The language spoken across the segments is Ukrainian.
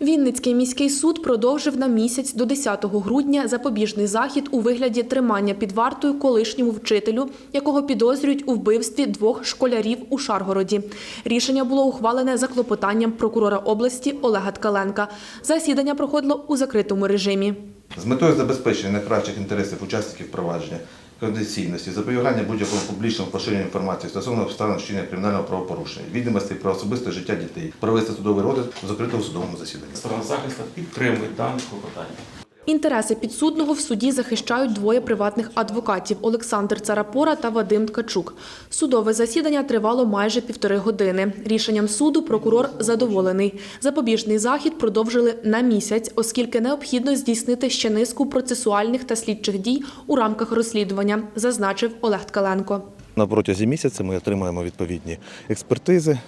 Вінницький міський суд продовжив на місяць до 10 грудня запобіжний захід у вигляді тримання під вартою колишньому вчителю, якого підозрюють у вбивстві двох школярів у Шаргороді. Рішення було ухвалене за клопотанням прокурора області Олега Ткаленка. Засідання проходило у закритому режимі. З метою забезпечення найкращих інтересів учасників провадження, конституційності, запобігання будь-якому публічному поширенню інформації стосовно обставин вчинення кримінального правопорушення, відомостей про особисте життя дітей, провести судовий розгляд у закритому судовому засіданні. Сторона захисту підтримує дане клопотання. Інтереси підсудного в суді захищають двоє приватних адвокатів Олександр Царапора та Вадим Ткачук. Судове засідання тривало майже півтори години. Рішенням суду прокурор задоволений. Запобіжний захід продовжили на місяць, оскільки необхідно здійснити ще низку процесуальних та слідчих дій у рамках розслідування, зазначив Олег Ткаленко. На протязі місяця ми отримаємо відповідні експертизи.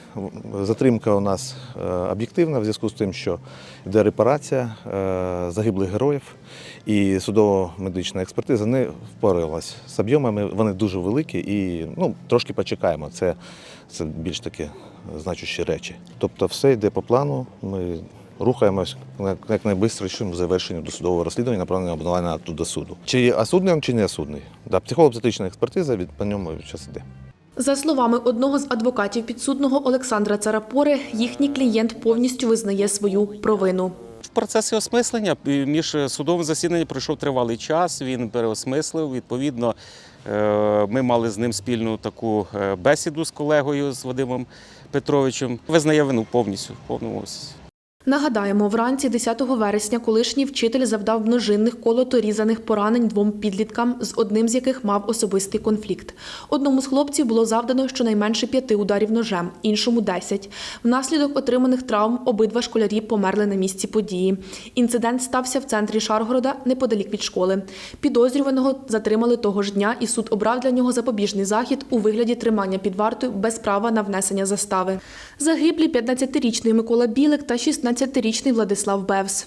Затримка у нас е, об'єктивна в зв'язку з тим, що йде репарація е, загиблих героїв, і судово-медична експертиза не впоралась з об'ємами. Вони дуже великі і ну, трошки почекаємо. Це, це більш такі значущі речі. Тобто, все йде по плану. Ми рухаємось якнайбистрішим завершенню досудового розслідування, направлення акту до суду. Чи осудний, чи не осудний? Да, психолого-психічна експертиза від по ньому час іде. За словами одного з адвокатів підсудного Олександра Царапори, їхній клієнт повністю визнає свою провину. В процесі осмислення між судовим засіданням пройшов тривалий час. Він переосмислив. Відповідно, е, ми мали з ним спільну таку е, бесіду з колегою з Вадимом Петровичем. Визнає вину повністю в повному. Нагадаємо, вранці 10 вересня колишній вчитель завдав множинних колото-різаних поранень двом підліткам, з одним з яких мав особистий конфлікт. Одному з хлопців було завдано щонайменше п'яти ударів ножем, іншому 10. Внаслідок отриманих травм обидва школярі померли на місці події. Інцидент стався в центрі Шаргорода неподалік від школи. Підозрюваного затримали того ж дня, і суд обрав для нього запобіжний захід у вигляді тримання під вартою без права на внесення застави. Загиблі 15-річний Микола Білик та 16-річний Владислав Бевс.